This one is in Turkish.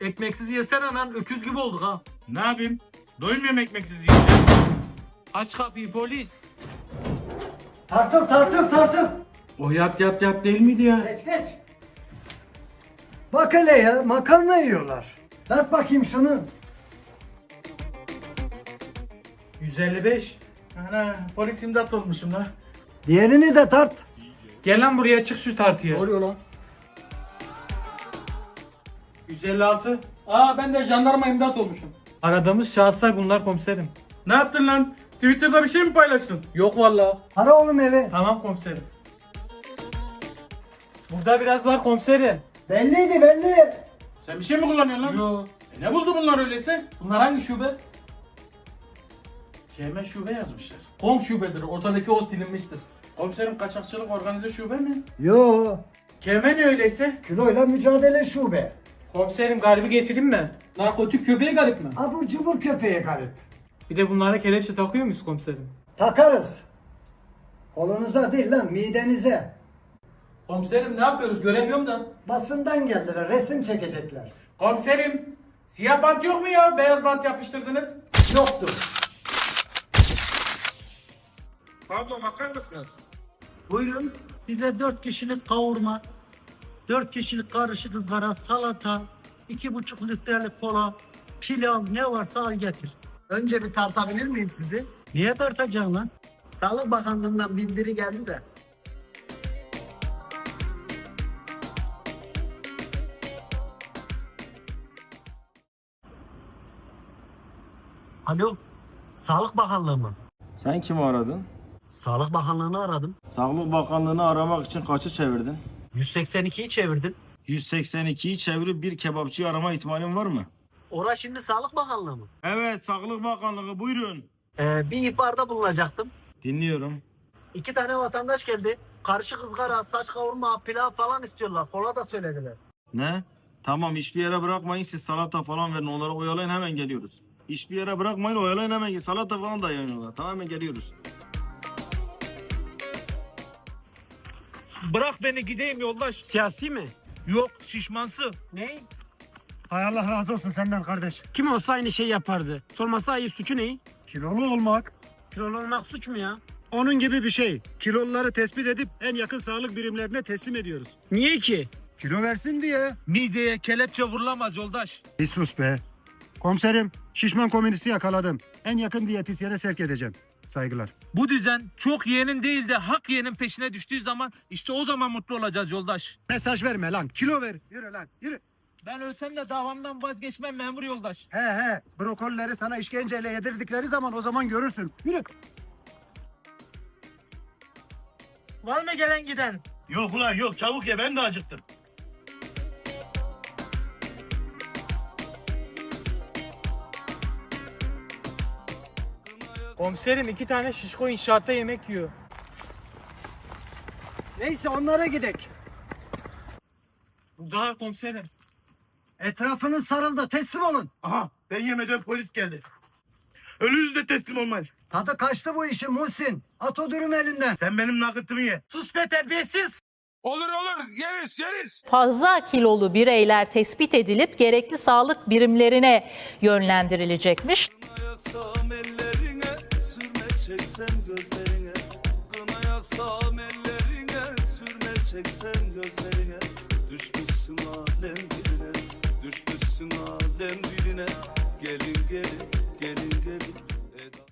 Ekmeksiz yesene lan öküz gibi olduk ha. Ne yapayım? Doymuyorum ekmeksiz yiyince. Aç kapıyı polis. Tartıl tartıl tartıl. O yat yat yat değil miydi ya? Geç geç. Bak hele ya makarna yiyorlar. Tart bakayım şunu. 155. Ana polis imdat olmuşum la. Diğerini de tart. Gel lan buraya çık şu tartıya. oluyor lan? 156. Aa ben de jandarma imdat olmuşum. Aradığımız şahıslar bunlar komiserim. Ne yaptın lan? Twitter'da bir şey mi paylaştın? Yok valla. Ara oğlum eve. Tamam komiserim. Burada biraz var komiserim. Belliydi belli. Sen bir şey mi kullanıyorsun lan? Yo. E ne buldu bunlar öyleyse? Bunlar hangi şube? KM şube yazmışlar. Kom şubedir. Ortadaki o silinmiştir. Komiserim kaçakçılık organize şube mi? Yo. KM ne öyleyse? Kiloyla mücadele şube. Komiserim garibi getireyim mi? Narkotik köpeği garip mi? Abur cubur köpeği garip. Bir de bunlara kelepçe takıyor muyuz komiserim? Takarız. Kolunuza değil lan midenize. Komiserim ne yapıyoruz göremiyorum da. Basından geldiler resim çekecekler. Komiserim siyah bant yok mu ya? Beyaz bant yapıştırdınız. Yoktur. Pardon bakar mısınız? Buyurun. Bize 4 kişilik kavurma, 4 kişilik karışık ızgara, salata, 2,5 litrelik kola, pilav ne varsa al getir. Önce bir tartabilir miyim sizi? Niye tartacaksın lan? Sağlık Bakanlığı'ndan bildiri geldi de. Alo, Sağlık Bakanlığı mı? Sen kimi aradın? Sağlık Bakanlığı'nı aradım. Sağlık Bakanlığı'nı aramak için kaçı çevirdin? 182'yi çevirdim. 182'yi çevirip bir kebapçıyı arama ihtimalin var mı? Ora şimdi Sağlık Bakanlığı mı? Evet, Sağlık Bakanlığı buyurun. Ee, bir ihbarda bulunacaktım. Dinliyorum. İki tane vatandaş geldi. Karışık ızgara, saç kavurma, pilav falan istiyorlar. Kola da söylediler. Ne? Tamam, hiçbir yere bırakmayın. Siz salata falan verin. Onları oyalayın hemen geliyoruz. Hiçbir yere bırakmayın, oyalayın hemen. Salata falan da yanıyorlar. Tamamen geliyoruz. Bırak beni gideyim yoldaş. Siyasi mi? Yok şişmansı. Ne? Hay Allah razı olsun senden kardeş. Kim olsa aynı şey yapardı. Sorması ayıp suçu ne? Kilolu olmak. Kilolu olmak suç mu ya? Onun gibi bir şey. Kiloluları tespit edip en yakın sağlık birimlerine teslim ediyoruz. Niye ki? Kilo versin diye. Mideye kelepçe vurulamaz yoldaş. Bir sus be. Komiserim, şişman komünisti yakaladım. En yakın diyetisyene sevk edeceğim. Saygılar. Bu düzen çok yeğenin değil de hak yeğenin peşine düştüğü zaman işte o zaman mutlu olacağız yoldaş. Mesaj verme lan. Kilo ver. Yürü lan. Yürü. Ben ölsem de davamdan vazgeçmem memur yoldaş. He he. Brokolleri sana işkenceyle yedirdikleri zaman o zaman görürsün. Yürü. Var mı gelen giden? Yok ulan yok çabuk ye ben de acıktım. Komiserim iki tane şişko inşaatta yemek yiyor. Neyse onlara gidek. Burada komiserim. Etrafınız sarıldı. Teslim olun. Aha ben yemeden polis geldi. Ölünüz de teslim olmaz. Tadı kaçtı bu işin Muhsin. At o dürüm elinden. Sen benim nakıtımı ye. Sus be terbiyesiz. fazla kilolu bireyler tespit edilip gerekli sağlık birimlerine yönlendirilecekmiş. Çeksem gözlerine Kına yaksam ellerine sürme çeksem gözlerine